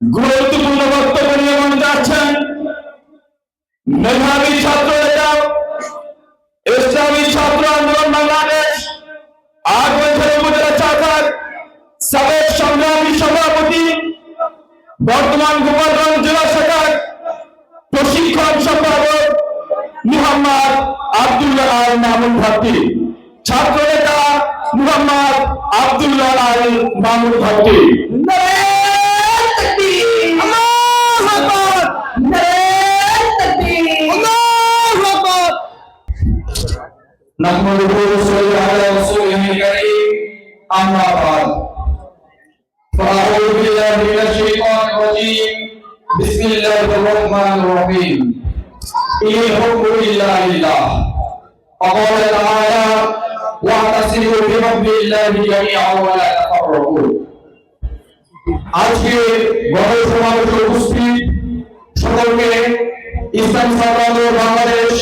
গুরুত্বপূর্ণ বক্তব্য নিয়ে মঞ্চে আছেন মেধাবী ছাত্র নেতা, ইসলামী ছাত্র আন্দোলন বাংলাদেশ আগ্রহের উপজেলা শাখার সাবেক সংগ্রামী সভাপতি, বর্তমান গোপালগঞ্জ জেলা শাখার প্রশিক্ষণ সম্পাদক মুহাম্মদ আব্দুল্লাহ আল ভাত্তি ছাত্র নেতা মুহাম্মদ আব্দুল্লাহ আল মামুন ভাত্তি نحمده ونصلي على رسوله الكريم أما بعد فأعوذ بالله من الشيطان الرجيم بسم الله الرحمن الرحيم إن الحكم إلا لله وقال تعالى واعتصموا بحبل الله جميعا ولا تفرقوا আজকে গণসমাবেশে উপস্থিত সকলকে ইসলাম ছাত্র বাংলাদেশ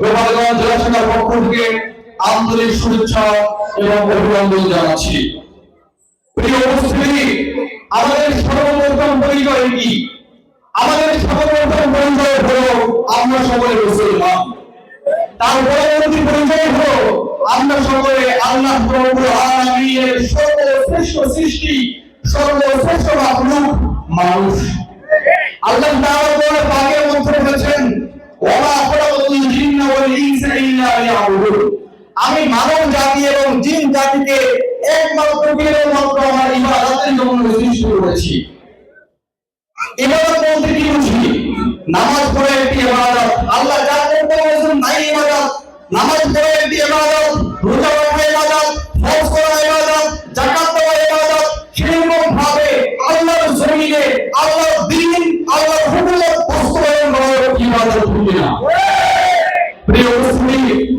গোপালগঞ্জ জেলা শাখার পক্ষ থেকে আন্তরিক শুভেচ্ছা এবং অভিনন্দন জানাচ্ছি প্রিয় উপস্থিতি আমাদের সর্বপ্রথম পরিচয় কি আমাদের সর্বপ্রথম পরিচয় হলো আমরা সকলে মুসলমান তার পরবর্তী পরিচয় হলো আমরা সকলে আল্লাহ সর্বশ্রেষ্ঠ সৃষ্টি, সর্বশ্রেষ্ঠ মাখলুক মানুষ। আল্লাহ তাআলা পাকের মধ্যে বলেছেন, ওয়া আমি মানব জাতি এবং জিন জাতিকে একমাত্র কেবলমাত্র আমার ইবাদতের জন্য সৃষ্টি করেছি। ইবাদত বলতে কি বুঝি? নামাজ পড়ে একটি ইবাদত। আল্লাহ যা করতে বলেছেন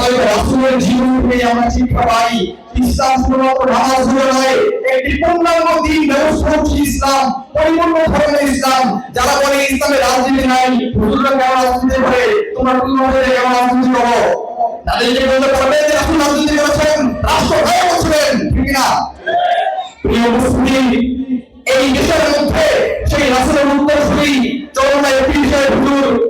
অতএব রাসূলের জীবন থেকে আমরা শিক্ষা পাই। ইসলাম শুধুমাত্র নামাজ নয়, একটি পূর্ণাঙ্গ দিন হচ্ছে ইসলাম, পরিপূর্ণ ধর্মের ইসলাম। যারা বলে ইসলামে রাজনীতি নাই, হুজুররা কেমন রাজনীতি করে? তোমরা কীভাবে কেমন রাজনীতি করো? তাদেরকে বলতে পারবে যে রাসূল রাজনীতি করেছেন, রাষ্ট্র ভয় করছিলেন ঠিক না? প্রিয় মুসলিম, এই দেশের মধ্যে সেই রাসূলের উত্তরসূরি, চরমা এপিসের হুজুর সৈয়দ নওয়াজ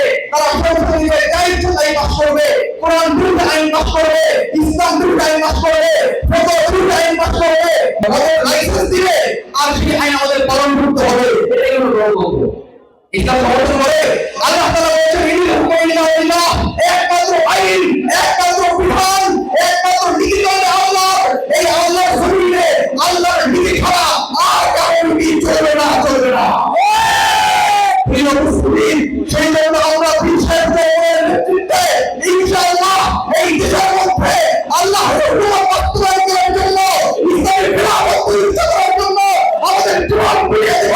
পাস করবে ইসলাম বিরুদ্ধে আইন মাফ করবে ফটো বিরুদ্ধে আইন মাফ করবে আমাদের লাইসেন্স দিবে আর সেই আইন আমাদের পালন করতে হবে এটাই হলো ইসলাম সমর্থন করে আল্লাহ তাআলা বলেছেন ইনি হুকুম ইল্লা আল্লাহ একমাত্র আইন একমাত্র বিধান একমাত্র নীতি হলো আল্লাহ এই আল্লাহর জমিনে আল্লাহর নীতি ছাড়া আর কারোর নীতি চলবে না চলবে না প্রিয় মুসলিম সেই জন্য আমরা বিশ্বের জগতের নেতৃত্বে ইনশাআল্লাহ এই দেশের মধ্যে আল্লাহর হুকুম বাস্তবায়ন করার জন্য ইসলামের খেলাফত প্রতিষ্ঠা করার জন্য আমাদের জীবন বিলিয়ে দেব